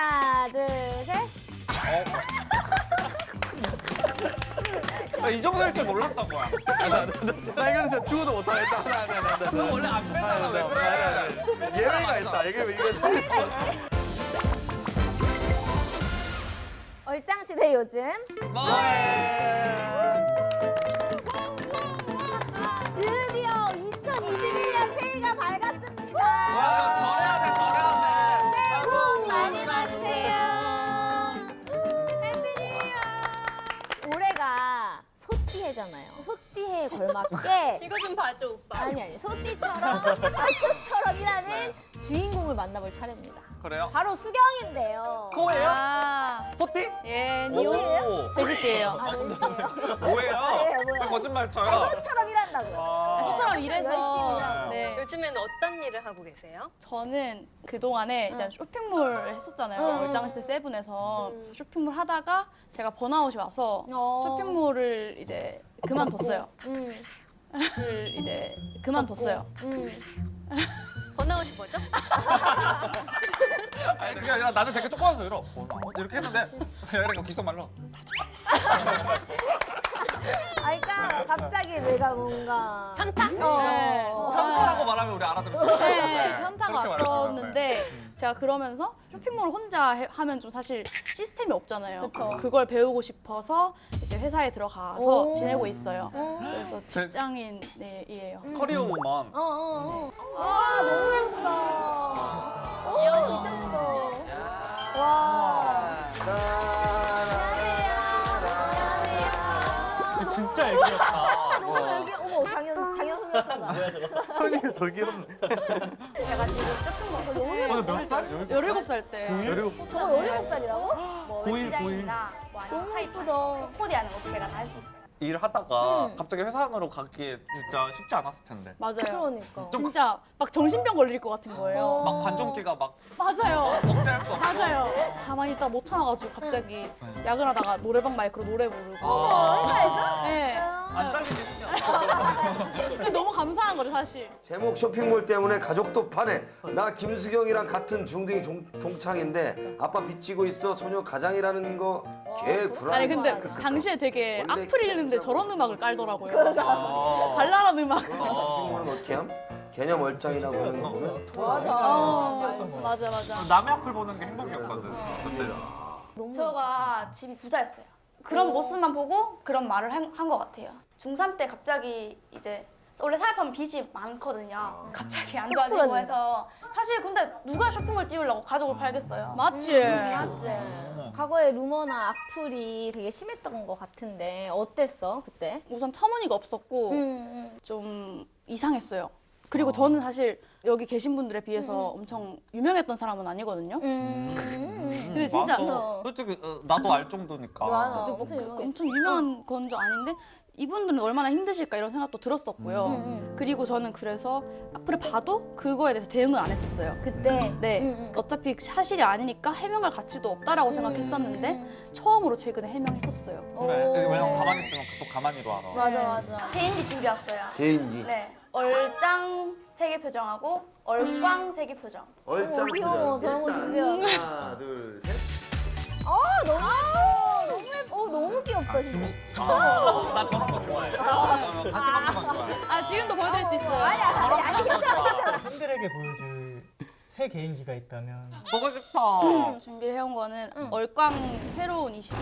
하나, 둘, 셋. 아, 이 정도일 줄 몰랐던 거야. 나 이거는 진짜 죽어도 못하겠다. 하나, 하나, 하나, 하나. 그거 원래 안왜 그래? 예외가 있다. 이게 이게 얼짱 시대 요즘. 드디 걸맞게 이거 좀 봐줘 오빠. 아니 아니 소띠처럼 아, 소처럼이라는 주인공을 만나볼 차례입니다. 그래요? 바로 수경인데요. 소예요? 아, 소띠? 예, 소띠예요? 오. 돼지띠예요. 아, 돼지띠예요? 뭐예요? 아, 예, 뭐야. 왜 거짓말 쳐요? 아, 소처럼 일한다고요. 아. 소처럼 일해서 열심히 일하고. 네. 요즘에는 어떤 일을 하고 계세요? 저는 그 동안에 이제 쇼핑몰 했었잖아요. 응. 얼짱 시대 세븐에서 음. 쇼핑몰 하다가 제가 번아웃이 와서 어. 쇼핑몰을 이제 그만뒀어요. 음, 를 이제 그만뒀어요. 음. 번아웃이 뭐죠? 아니 그게 아니라 나는 되게 조그마서 이러 어, 나 이렇게 했는데 얘네가 귓속말로 아, 그러니까 갑자기 내가 뭔가 현타? 어. 현타라고 말하면 우리 알아들을 수 있어요. 네, 현타가 그렇게 말해주면 왔었는데 제가 그러면서 쇼핑몰 혼자 해- 하면 좀 사실 시스템이 없잖아요. 그쵸. 그걸 배우고 싶어서 이제 회사에 들어가서 오. 지내고 있어요. 어. 그래서 직장인이에요. 커리어 우먼 어, 어, 어. 와, 너무 예쁘다. 오, 미쳤어. 와. 진짜 애기였다. 너무 여기, 어머, 장현, 장현 소녀사다. 현이가 더 귀엽네. 제가 지금 끝은 먹고 너무. 오늘 몇 살? 17살 때. 저거 17살이라고? 뭐 고일, 디자인이나 뭐 아니면 너무 하이퍼, 예쁘다. 코디하는 거 제가 다 할 수 있어요. 일을 하다가 음. 갑자기 회사원으로 가기 진짜 쉽지 않았을 텐데. 맞아요. 그러니까. 진짜 막 정신병 걸릴 것 같은 거예요. 어. 막 관종기가 막 맞아요. 억제할 수 없고. 맞아요. 가만히 있다 못 참아가지고 갑자기 네. 야근하다가 노래방 마이크로 노래 부르고. 아. 회사에서? 네. 안 잘리지. 근데 너무 감사한 거죠 사실. 제목 쇼핑몰 때문에 가족도 파네. 나 김수경이랑 같은 중딩 종- 동창인데 아빠 빚지고 있어 소녀 가장이라는 거 개 구라. 아니 근데 맞아. 당시에 되게 원래 악플 읽는데 키가 저런 음악을 깔더라고요. 아. 발랄한 음악. 쇼핑몰은 어떻게 함? 개념 얼짱이나 보는 거 보면 맞아. 어, 맞아 맞아. 남의 앞을 보는 게 행복이었거든. 그때. 저가 집이 부자였어요. 그런 모습만 보고 그런 말을 한 것 같아요. 중3 때 갑자기 이제 원래 사업하면 빚이 많거든요. 갑자기 안 좋아지고 풀어진다. 해서 사실 근데 누가 쇼핑몰 띄우려고 가족을 팔겠어요. 맞지. 맞지. 과거에 루머나 악플이 되게 심했던 것 같은데 어땠어 그때? 우선 터무니가 없었고 음, 좀 이상했어요. 그리고 저는 사실 여기 계신 분들에 비해서 엄청 유명했던 사람은 아니거든요. 음. 음. 근데 진짜 맞아. 솔직히 어, 나도 알 정도니까. 맞아. 뭐 엄청 그- 유명했지. 엄청 유명한 건 줄 아닌데 이분들은 얼마나 힘드실까 이런 생각도 들었었고요. 음, 음. 그리고 저는 그래서 악플을 봐도 그거에 대해서 대응을 안 했었어요. 그때. 네, 음, 음. 어차피 사실이 아니니까 해명할 가치도 없다라고 생각했었는데 처음으로 최근에 해명했었어요. 그래. 오. 왜냐면 가만히 있으면 또 가만히 로 알아. 맞아 맞아. 개인기 준비했어요. 개인기. 네. 얼짱 세개 표정하고 얼꽝 세개 표정. 얼짱. 어, 귀여워. 표정. 저런 거 준비해. 하나, 둘, 셋. 아 너무 예뻐. 너무 예뻐. 어, 너무 귀엽다 진짜. 아, 나 저런 거 좋아해. 어, 다시 한번 좋아해. 아 지금도 보여드릴 수 있어요. 아니 아니 아니 괜찮아 괜찮아. 팬들에게 보여줄 새 개인기가 있다면 보고 싶어. 준비를 해온 거는 얼꽝 새로운 20,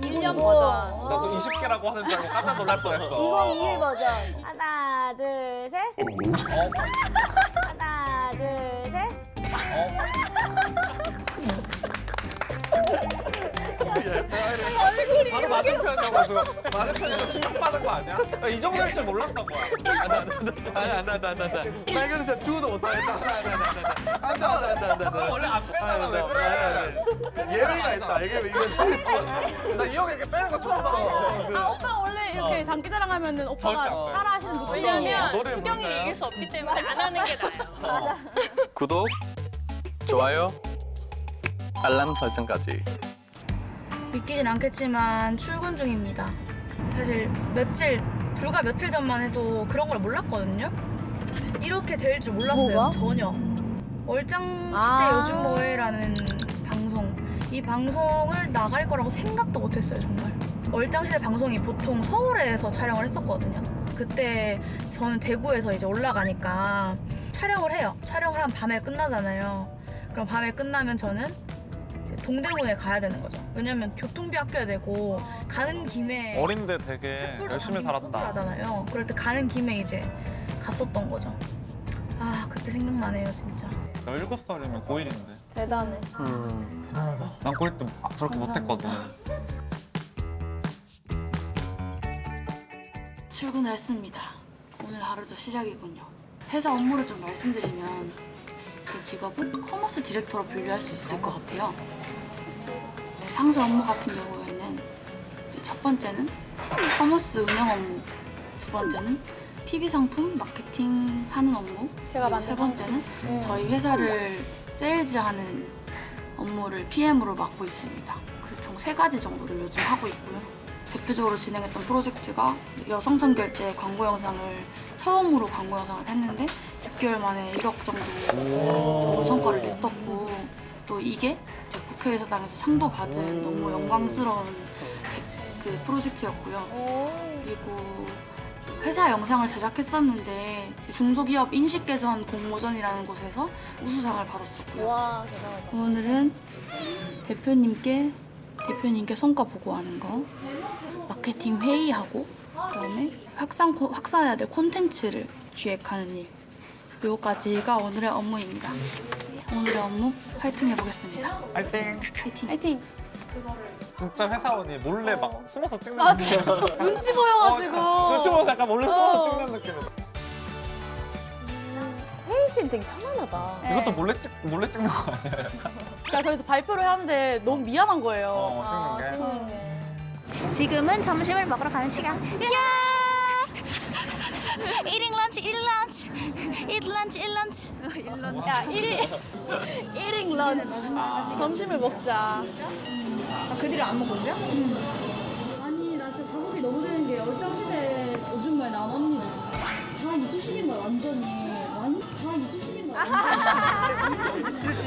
21년 우와. 버전. 나도 20개라고 하는 줄 알고 깜짝 놀랄 뻔했어. 2021 버전. 하나 둘 셋. 어? 하나 둘 셋. 바로 맞은편이라고 지금 맞은편에서 충격받은 거 아니야? 나이 정도일 줄 몰랐던 거야. 아니 안돼 안돼 안돼 이거는 진짜 죽어도 못하겠다. 안돼 안돼 안돼 안돼. 원래 안 빼잖아 왜 그래? 예외가 있다. 이게 이게 나이 형 이렇게 빼는 거 처음 봐. 아 오빠 원래 이렇게 장기자랑 하면은 오빠가 절대 안 빼. 따라하시는 거 왜냐면 노래 수경이를 뭘까요? 이길 수 없기 때문에 안 하는 게 나아요. 구독, 좋아요, 알람 설정까지. 믿기진 않겠지만 출근 중입니다. 사실 며칠 불과 며칠 전만 해도 그런 걸 몰랐거든요. 이렇게 될 줄 몰랐어요. 뭐가? 전혀. 얼짱 시대 아. 요즘 뭐해라는 방송 이 방송을 나갈 거라고 생각도 못했어요 정말 얼짱 시대 방송이 보통 서울에서 촬영을 했었거든요 그때 저는 대구에서 이제 올라가니까 촬영을 해요 촬영을 하면 밤에 끝나잖아요 그럼 밤에 끝나면 저는 동대문에 가야 되는 거죠 왜냐면 교통비 아껴야 되고 가는 김에 어린데 되게 열심히 살았다. 하잖아요 그럴 때 가는 김에 이제 갔었던 거죠 아 그때 생각나네요 진짜 나 일곱 살이면 고1인데. 대단해. 대단하다. 난 고1 때 저렇게 못했거든. 출근을 했습니다. 오늘 하루도 시작이군요. 회사 업무를 좀 말씀드리면 제 직업은 커머스 디렉터로 분류할 수 있을 것 같아요. 네, 상세 업무 같은 경우에는 이제 첫 번째는 커머스 운영 업무, 두 번째는 PB 상품 마케팅 하는 업무, 그리고 세 번째는 음. 저희 회사를 세일즈하는 업무를 PM으로 맡고 있습니다. 그 총 세 가지 정도를 요즘 하고 있고요. 대표적으로 진행했던 프로젝트가 여성 선 결제 광고 영상을 처음으로 광고 영상을 했는데 6개월 만에 1억 정도 성과를 냈었고 또 이게 국회의사당에서 상도 받은 너무 영광스러운 제- 그 프로젝트였고요. 오. 그리고 회사 영상을 제작했었는데 중소기업 인식 개선 공모전이라는 곳에서 우수상을 받았었고요. 와 대단하다. 오늘은 대표님께 대표님께 성과 보고하는 거, 마케팅 회의하고 그다음에 확산 코- 확산해야 될 콘텐츠를 기획하는 일. 요까지가 오늘의 업무입니다. 오늘의 업무 파이팅 해보겠습니다. 파이팅. 파이팅. 파이팅. 진짜 회사원이 몰래 막 숨어서 찍는 느낌. 눈치 보여가지고. 눈치 보면서 약간 몰래 숨어서 어. 찍는 느낌이다. 회의실 되게 편안하다. 네. 이것도 몰래 찍 몰래 찍는 거 아니야? 제가 저기서 발표를 하는데 너무 미안한 거예요. 어, 아, 찍는 게. 찍는 게. 지금은 점심을 먹으러 가는 시간. 야! Eating lunch, eating lunch, eat lunch, eat lunch. 야, 1인 1인 런치. 점심을 먹자. 그 뒤로 안 먹었냐? 아니 나 진짜 자국이 너무 되는 게 얼짱시대 오줌마에 나온 언니들 다 이쑤시개인 거야 완전히 완, 다 이쑤시개인 거야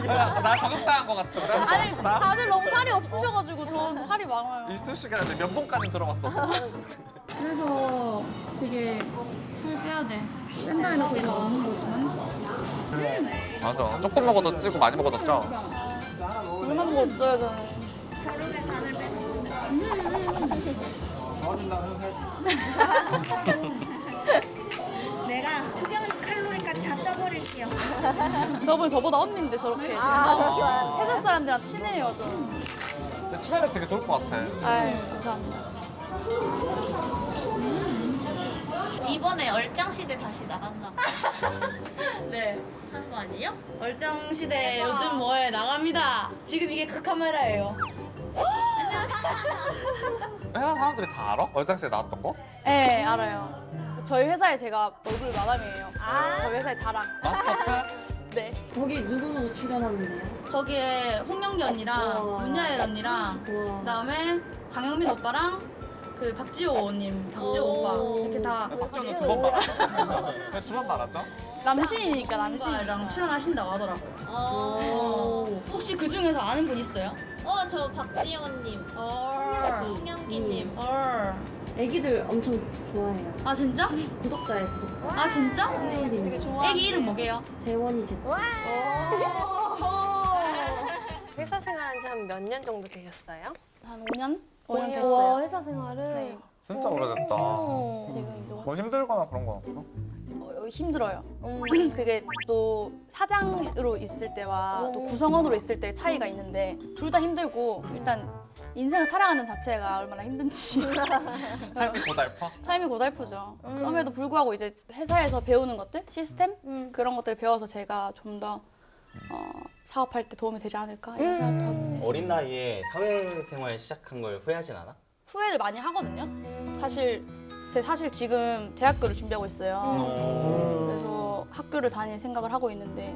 야, 나 자극당한 것 같은데. 아니, 나 다들 너무 살이 없으셔가지고 전 살이 많아요. 이수 시간에 면봉까지 들어갔어. 그래서 되게 살 빼야 돼 뺀다 해놓고 이거 먹는 거지만 맞아. 조금 먹어도 찌고 많이 먹어도 쪄. 얼마나 먹었어요, 저는. 내가 수경 칼로리까지 다 쪄버릴게요. 저분 저보다 언니인데 저렇게. 아, 회사 사람들이랑 친해요, 좀. 근데 친화력 되게 좋을 것 같아. 아유, 감사합니다. 이번에 얼짱 시대 다시 나갔나 봐. 네한 거 아니에요? 얼짱 시대 요즘 뭐해 나갑니다 지금 이게 그 카메라예요 회사 사람들이 다 알아? 얼짱시에 나왔던 거? 네, 알아요. 저희 회사에 제가 얼굴 마담이에요. 아. 저희 회사의 자랑. 마스터트? 네. 거기 누구누구 출연하는데요? 거기에 홍영기 언니랑 우와. 문야엘 언니랑 우와. 그다음에 강영민 오빠랑 그 박지호님 박지호 오빠 이렇게 다 두번 말았어. 왜 두번 말았죠? 남신이니까, 남신. 오빠랑 출연하신다고 하더라고요 어, 혹시 그 중에서 아는 분 있어요? 어, 저 박지호님, 홍영기님. 어. 애기들 엄청 좋아해요. 아 진짜? 구독자예요, 구독자. 아 진짜? 혜율님. 애기 이름 뭐게요? 재원이 제 회사 생활한 지 한 몇 년 정도 되셨어요? 한 5년? 5년 와, 됐어요. 회사 생활을. 네. 진짜 오래됐다. 어. 뭐 힘들거나 그런 거 없어? 어, 힘들어요. 음. 그게 또 사장으로 있을 때와 또 음. 구성원으로 있을 때 차이가 있는데 둘 다 힘들고 일단 인생을 살아가는 자체가 얼마나 힘든지 삶이 고달파? 삶이 고달프죠. 음. 그럼에도 불구하고 이제 회사에서 배우는 것들, 시스템 음. 그런 것들 배워서 제가 좀더 어, 사업할 때 도움이 되지 않을까 이런 음. 생각도 하고 어린 나이에 사회생활 시작한 걸 후회하진 않아? 후회를 많이 하거든요. 사실 제 사실 지금 대학교를 준비하고 있어요. 그래서 학교를 다닐 생각을 하고 있는데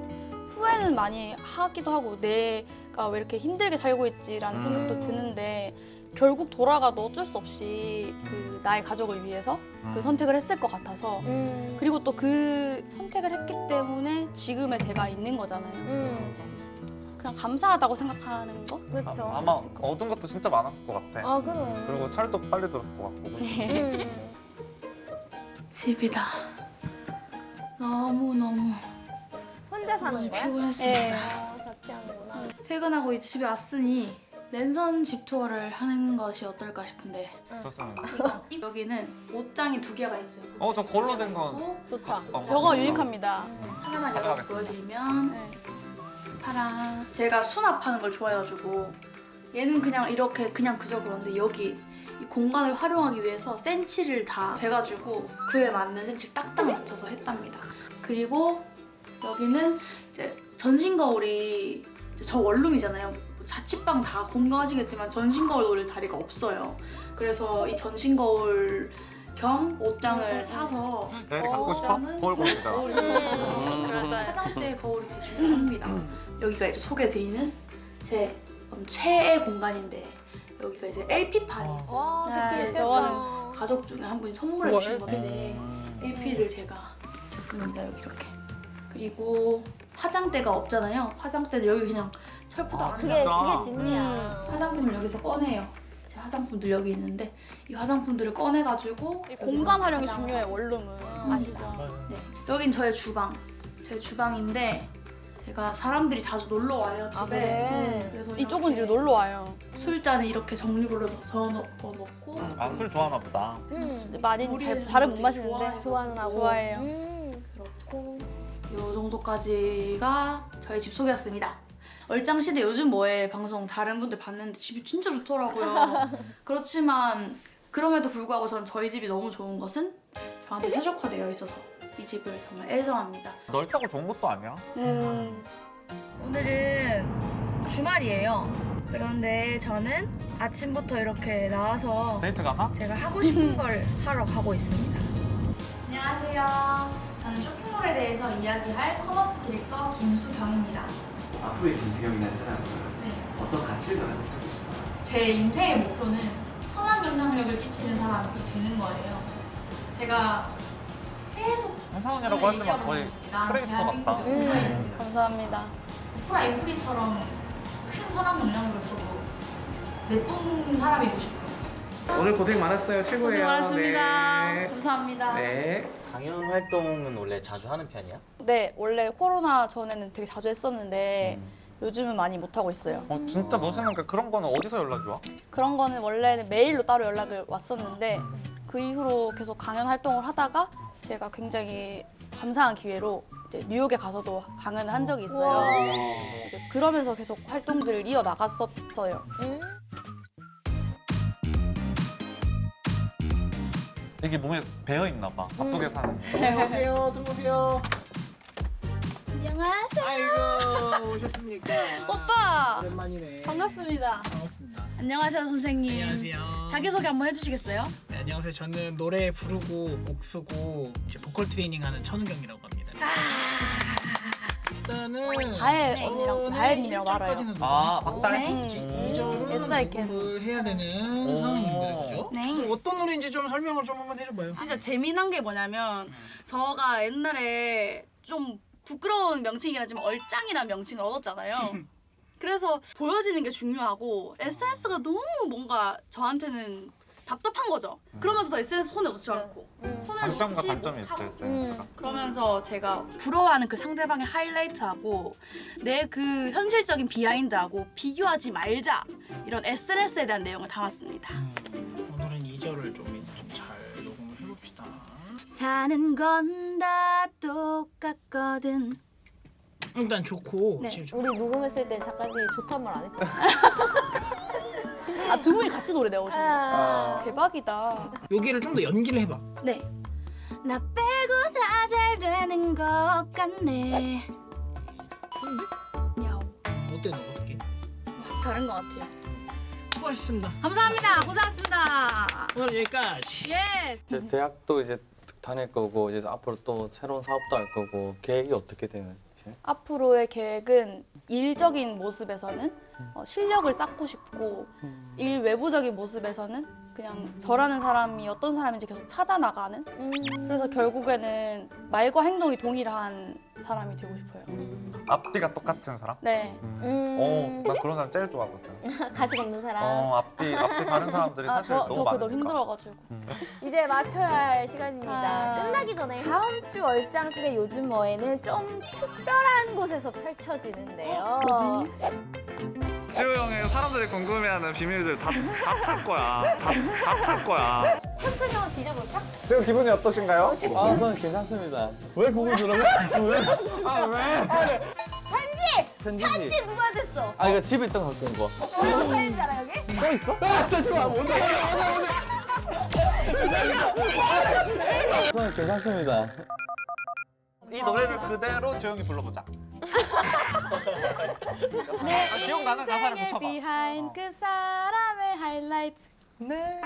후회는 많이 하기도 하고 내가 왜 이렇게 힘들게 살고 있지라는 생각도 음. 드는데 결국 돌아가도 어쩔 수 없이 그 나의 가족을 위해서 그 선택을 했을 것 같아서 음. 그리고 또 그 선택을 했기 때문에 지금의 제가 있는 거잖아요. 음. 그냥 감사하다고 생각하는 거? 그렇죠. 아 마 얻은 것도 진짜 많았을 것 같아. 아 그럼. 그리고 철도 빨리 들었을 것 같고. 그치? 음. 집이다. 너무 너무 혼자 사는 거야? 피곤했습니다. 네. 아, 자취하는구나. 퇴근하고 이제 집에 왔으니 랜선 집 투어를 하는 것이 어떨까 싶은데 좋습니다. 여기는 옷장이 두 개가 있어요. 어, 저 걸로 된 건. 좋다. 저거 유익합니다. 하나만 열어 가져가겠습니다. 보여드리면 네. 타란 제가 수납하는 걸 좋아해가지고 얘는 그냥 이렇게 그냥 그저 그런데 여기 이 공간을 활용하기 위해서 센치를 다 재가지고 그에 맞는 센치를 딱딱 맞춰서 했답니다. 그리고 여기는 이제 전신 거울이 이제 저 원룸이잖아요. 뭐 자취방 다 공감하시겠지만 전신 거울 놓을 자리가 없어요. 그래서 이 전신 거울 겸 옷장을 사서 네, 갖고 싶어? 옷장은 거울 봅니다. 화장대 거울이 되게 중요합니다. 여기가 이제 소개드리는 제 음, 최애 공간인데 여기가 이제 LP판이 있어요. 와, 네, 그때 저거는 가족 중에 한 분이 선물해 주신 건데 LP를 제가 듣습니다 여기 이렇게. 그리고 화장대가 없잖아요. 화장대는 여기 그냥 철푸도 안 그게? 그게 진리야. 화장품을 여기서 꺼내요. 제 화장품들 여기 있는데 이 화장품들을 꺼내가지고 이 공간 활용이 중요해 원룸은 아시죠? 맞아요. 네. 여긴 저의 주방. 제 주방인데 제가 사람들이 자주 놀러 와요 집에. 네. 그래서 이쪽은 이렇게 놀러 와요. 술잔에 이렇게 정리별로 넣어 놓고 아, 술 좋아하나 보다. 음. 많이 우리 잘 잘은 못 마시는데. 좋아는 하고. 좋아해요. 음. 그렇고 요 정도까지가 저희 집 소개였습니다. 얼짱 시대 요즘 뭐해 방송 다른 분들 봤는데 집이 진짜 좋더라고요. 그렇지만 그럼에도 불구하고 전 저희 집이 너무 좋은 것은 저한테 최적화되어 있어서 이 집을 정말 애정합니다. 넓다고 좋은 것도 아니야. 음, 오늘은 주말이에요. 그런데 저는 아침부터 이렇게 나와서 데이트 가나? 제가 하고 싶은 걸 하러 가고 있습니다. 안녕하세요. 저는 쇼핑몰에 대해서 이야기할 커머스 디렉터 김수경입니다. 앞으로의 김수경이라는 사람은 네. 어떤 가치를 가지고 살고 싶어요? 제 인생의 목표는 선한 영향력을 끼치는 사람이 되는 거예요. 제가 계속 상상이라고 하지만 거의 크레디터 같다. 음. 감사합니다. 프라 이프리처럼 큰 선한 영향력을 주고 내뿜는 사람이고 싶어요. 오늘 고생 많았어요. 최고예요. 고생 많았습니다. 네. 감사합니다. 네. 강연 활동은 원래 자주 하는 편이야? 네, 원래 코로나 전에는 되게 자주 했었는데 요즘은 많이 못 하고 있어요. 어, 진짜 멋있는 게 그런 거는 어디서 연락이 와? 그런 거는 원래는 메일로 따로 연락을 왔었는데 그 이후로 계속 강연 활동을 하다가 제가 굉장히 감사한 기회로 이제 뉴욕에 가서도 강연을 한 적이 있어요. 이제 그러면서 계속 활동들을 이어 나갔었어요. 음. 이게 몸에 배어 있나 봐. 바쁘게 사는. 안녕하세요. 들어오세요. 안녕하세요. 아이고 오셨습니까? 오빠 오랜만이네. 반갑습니다. 반갑습니다. 안녕하세요, 선생님. 안녕하세요. 자기소개 한번 해주시겠어요? 네, 안녕하세요. 저는 노래 부르고 곡 쓰고 이제 보컬 트레이닝하는 천우경이라고 합니다. 일단은 다혜 언니랑 다혜 님이랑 말아요. 1절까지는 아? 네. 이절은 SIK. 녹음을 해야 되는 오. 상황인 거죠, 그죠? 네. 그럼 어떤 노래인지 좀 설명을 좀 한번 해줘봐요. 진짜 재미난 게 뭐냐면 저가 옛날에 좀 부끄러운 명칭이긴 하지만 얼짱이라는 명칭을 얻었잖아요. 그래서 보여지는 게 중요하고 SNS가 너무 뭔가 저한테는 답답한 거죠. 그러면서 더 SNS 손에 놓지 않고 손을 장점과 놓지 단점이 못하고 SNS가. 그러면서 제가 부러워하는 그 상대방의 하이라이트하고 내 그 현실적인 비하인드하고 비교하지 말자 이런 SNS에 대한 내용을 담았습니다. 오늘은 2절을 좀잘 녹음을 해봅시다. 사는 건 다 똑같거든. 일단 좋고 네. 지금 좀 우리 녹음했을 때 작가님이 좋단 말 안 했잖아. 아 두 분이 같이 노래 내오신 거예요? 아. 대박이다. 여기를 좀 더 연기를 해봐. 네. 나 빼고 다 잘 되는 것 같네. 야오. 어때 너 어떻게? 다른 것 같아요. 수고하셨습니다. 감사합니다. 고생하셨습니다. 오늘 여기까지. 예스. 이제 대학도 이제 다닐 거고 이제 앞으로 또 새로운 사업도 할 거고 계획이 어떻게 되는 지. 앞으로의 계획은 일적인 모습에서는 어, 실력을 쌓고 싶고 일 외부적인 모습에서는 그냥 저라는 사람이 어떤 사람인지 계속 찾아 나가는. 음. 그래서 결국에는 말과 행동이 동일한 사람이 되고 싶어요. 앞뒤가 똑같은 사람? 네. 음. 어, 나 그런 사람 제일 좋아하거든. 가식 없는 사람. 어, 앞뒤 앞뒤 다른 사람들이 아, 사실 저, 너무 저 그거 많으니까. 너무 힘들어가지고. 이제 맞춰야 할 시간입니다. 아. 끝나기 전에 다음 주 얼짱시대 요즘 뭐에는 좀 특별한 곳에서 펼쳐지는데요. 지호 형의 사람들이 궁금해하는 비밀들 다다탈 거야. 다다탈 거야. 천천히 한번 뒤져볼까? 지금 기분이 어떠신가요? 아 저는 괜찮습니다. 왜 보고 들어가? 왜? 아 왜? 편지! 편지지. 편지 누가 됐어? 아 이거 집에 있던 거 갖고 온 거. 누가 사인지 알아 여기? 또 있어? 아 쓰지 마. 오늘 오늘 오늘. 저는 괜찮습니다. 이 노래를 그대로 조용히 불러보자. 아, 기억나는 가사를 붙여봐. behind 그 사람의 하이라이트. 네.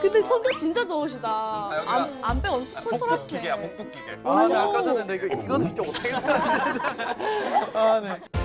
근데 성격 진짜 좋으시다. 아, 여기가 안, 안빼 엄청 복붙 털털하시네. 기계야, 복붙 기계. 아, 네 아까 전에 내가 이거 진짜 못하겠다. 아 네.